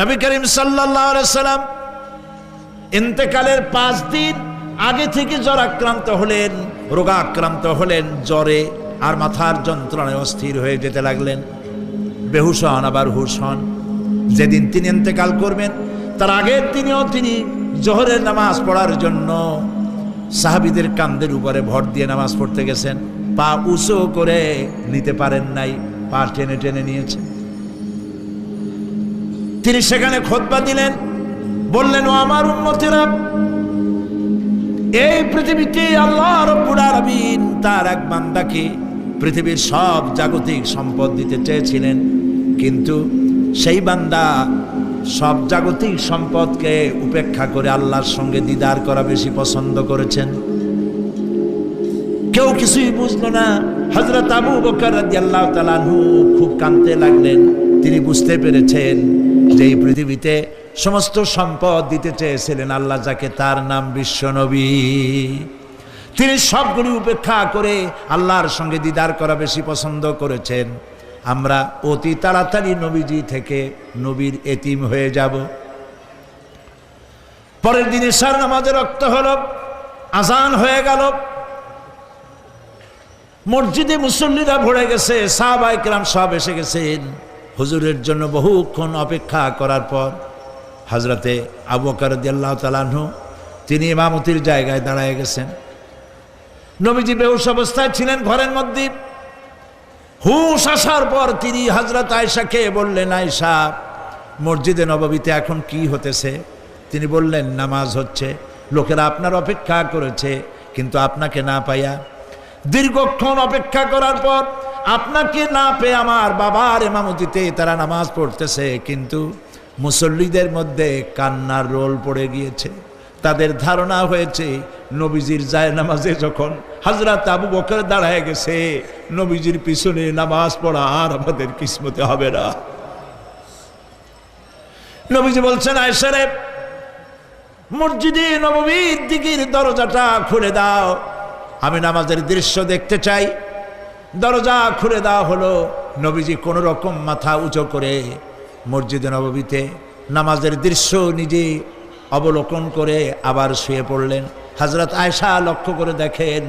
নবী করিম সাল্লাম ইন্তেকালের পাঁচ দিন আগে থেকে জ্বর আক্রান্ত হলেন রোগা আক্রান্ত হলেন, জ্বরে আর মাথার যন্ত্রণায় অস্থির হয়ে যেতে লাগলেন। বেহুশ হন, আবার হুশ হন। যেদিন তিনি ইন্তেকাল করবেন, তার আগের দিনেও তিনি জোহরের নামাজ পড়ার জন্য সাহাবিদের কান্দের উপরে ভর দিয়ে নামাজ পড়তে গেছেন। পা উঁচু করে নিতে পারেন নাই, পা টেনে টেনে নিয়েছেন। তিনি সেখানে খোদবা দিলেন। বললেন, ও আমার উন্মতেরা এই পৃথিবীতে আল্লাহ রব্বুল আলামিন তার এক বান্দাকে পৃথিবীর সব জাগতিক সম্পদ দিতে চেয়েছিলেন। কিন্তু সেই বান্দা সব জাগতিক সম্পদকে উপেক্ষা করে আল্লাহর সঙ্গে দিদার করা বেশি পছন্দ করেছেন। কেউ কিছুই বুঝলো না। হজরত আবু বকর রাদিয়াল্লাহু তাআলা আনহু খুব কাঁদতে লাগলেন। তিনি বুঝতে পেরেছেন যে এই পৃথিবীতে সমস্ত সম্পদ দিতে চেয়েছিলেন আল্লাহ, যাকে তার নাম বিশ্বনবী তিনি সবগুলি উপেক্ষা করে আল্লাহর সঙ্গে দিদার করা বেশি পছন্দ করেছেন। আমরা অতি তাড়াতাড়ি নবীজি থেকে নবীর এতিম হয়ে যাব। পরের দিন সার নামাজে রক্ত হল, আজান হয়ে গেল। মসজিদে মুসল্লিরা ভরে গেছে সাহবাইকরাম সব এসে গেছেন। হুজুরের জন্য বহুক্ষণ অপেক্ষা করার পর হজরতে আবু বকর আল্লাহ তালাহু তিনি ইমামতির জায়গায় দাঁড়ায় গেছেন। নবীজি বেহুশ অবস্থায় ছিলেন ঘরের মধ্যে। হুশ আসার পর তিনি হজরত আয়সাকে বললেন আয়সা মসজিদে নববীতে এখন কি হতেছে? তিনি বললেন, নামাজ হচ্ছে। লোকেরা আপনার অপেক্ষা করেছে, কিন্তু আপনাকে না পাইয়া দীর্ঘক্ষণ অপেক্ষা করার পর আপনাকে না পেয়ে আমার বাবার এমামতিতে তারা নামাজ পড়তেছে, কিন্তু মুসল্লিদের মধ্যে কান্নার রোল পড়ে গিয়েছে। তাদের ধারণা হয়েছে, নবীজির যায় নামাজে যখন হাজরাত আবু বকর দাঁড়ায় গেছে, নবীজির পিছনে নামাজ পড়া আর আমাদের কিসমতে হবে না। নবীজি বলছেন আয়সারে মসজিদে নবমীর দিকের দরজাটা খুলে দাও। আমি নামাজের দৃশ্য দেখতে চাই। দরজা খুলে দেওয়া হলো। নবীজি কোনো রকম মাথা উঁচু করে মসজিদে নববীতে নামাজের দৃশ্য নিজে অবলোকন করে আবার শুয়ে পড়লেন। হজরত আয়সা লক্ষ্য করে দেখেন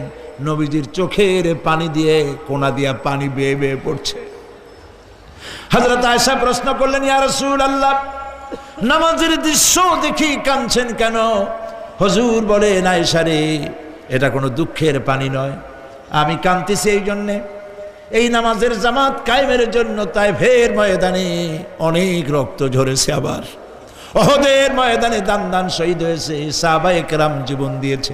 নবীজির চোখের পানি দিয়ে কোনা দিয়া পানি বেয়ে বেয়ে পড়ছে। হজরত আয়সা প্রশ্ন করলেন, ইয়া রসুল আল্লাহ নামাজের দৃশ্য দেখি কাঁদছেন কেন? হজুর বলেন আয়সা রে, এটা কোনো দুঃখের পানি নয়। আমি কাঁদতেছি এই জন্যে। এই নামাজের জামাত কায়েমের জন্য তাই ফের ময়দানে অনেক রক্ত ঝরেছে আবার। অহদের ময়দানে দান দান শহীদ হয়েছে সাবা একরাম জীবন দিয়েছে।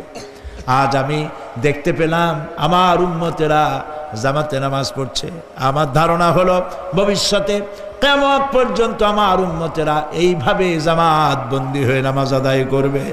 আজ আমি দেখতে পেলাম আমার উম্মতেরা জামাতে নামাজ পড়ছে। আমার ধারণা হলো ভবিষ্যতে কেমন পর্যন্ত আমার উম্মতেরা এইভাবে জামাত বন্দি হয়ে নামাজ আদায় করবে।